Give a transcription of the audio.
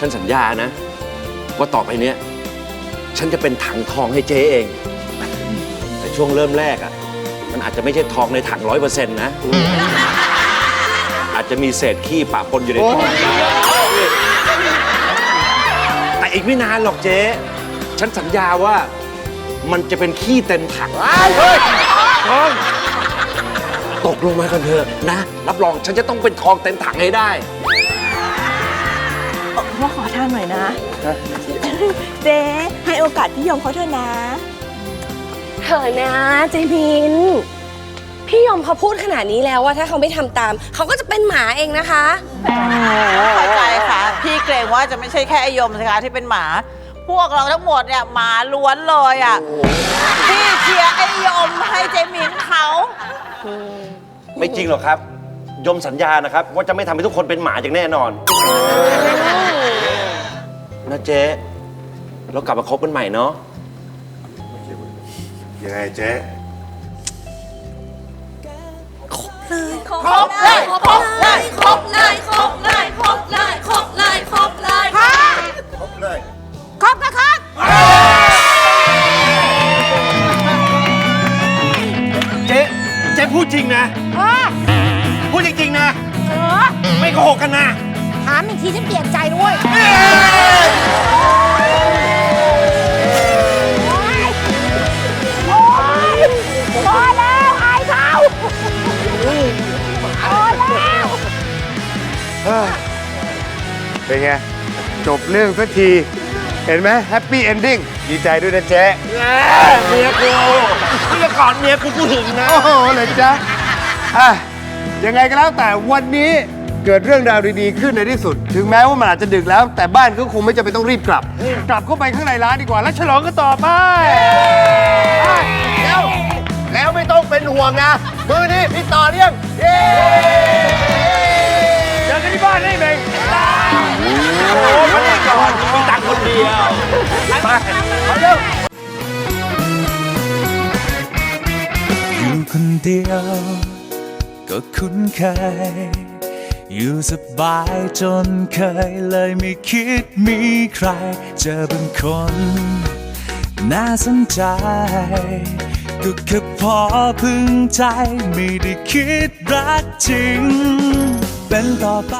ฉันสัญญานะ ว่าต่อไปเนี้ยฉันจะเป็นถังทองให้เจ๊เอง แต่ช่วงเริ่มแรกอะ มันอาจจะไม่ใช่ทองในถังร้อยเปอร์เซ็นต์นะ อาจจะมีเศษขี้ปะปนอยู่ในทองแต่อีกไม่นานหรอกเจ๊ ฉันสัญญาว่ามันจะเป็นขี้เต็มถังทองตกลงมากันเถอะนะ รับรองฉันจะต้องเป็นทองเต็มถังให้ได้ พ่อขอท่านหน่อยนะ เจ๊ให้โอกาสพี่ยมเขาเถอะนะ เถอะนะเจมิน พี่ยอมเขาพูดขนาดนี้แล้วว่าถ้าเขาไม่ทำตาม เขาก็จะเป็นหมาเองนะคะ เข้าใจค่ะ พี่เกรงว่าจะไม่ใช่แค่ไอยมสิคะที่เป็นหมา พวกเราทั้งหมดเนี่ยหมาล้วนเลยอะ พี่เชียร์ไอยมให้เจมินเขา ไม่จริงหรอกครับ ยมสัญญานะครับ ว่าจะไม่ทำให้ทุกคนเป็นหมาอย่างแน่นอน นะเจ๊เรากลับมาคบกันใหม่เนาะยังไงเจ๊ครบเลยครบเลยครบเลยครบเลยครบเลยครบเลยครบเลยครบเลยครบเลยครบนะครับเจ๊เจ๊พูดจริงนะพูดจริงๆนะไม่โกหกกันนะ ถามอีกทีฉันเปลี่ยนใจด้วยพอแล้วอายเขาเป็นไง จบเรื่องสักที เห็นไหมแฮปปี้เอนดิ้งดีใจด้วยนะเจ๊เมียกูเมื่อก่อนเมียกูพูดถึงนะ โอ้โหเลยจ๊ะอะยังไงก็แล้วแต่วันนี้ เกิดเรื่องราวดีๆขึ้นในที่สุด ถึงแม้ว่ามันอาจจะดึกแล้ว แต่บ้านก็คงไม่จำเป็นต้องรีบกลับ กลับเข้าไปข้างในร้านดีกว่า แล้วฉลองกันต่อไปแล้วแล้วไม่ต้องเป็นห่วงนะ มือนี้พี่ต่อเลี้ยงเย้เจอกันที่บ้านได้ไหมโอ้มาได้ก่อนมีตังค์คนเดียวไปไปเร็ว อยู่คนเดียวก็คุ้นเคย อยู่สบายจนเคยเลยไม่คิดมีใคร เจอเป็นคน น่าสนใจ ก็แค่พอพึงใจ ไม่ได้คิดรักจริง เป็นต่อไป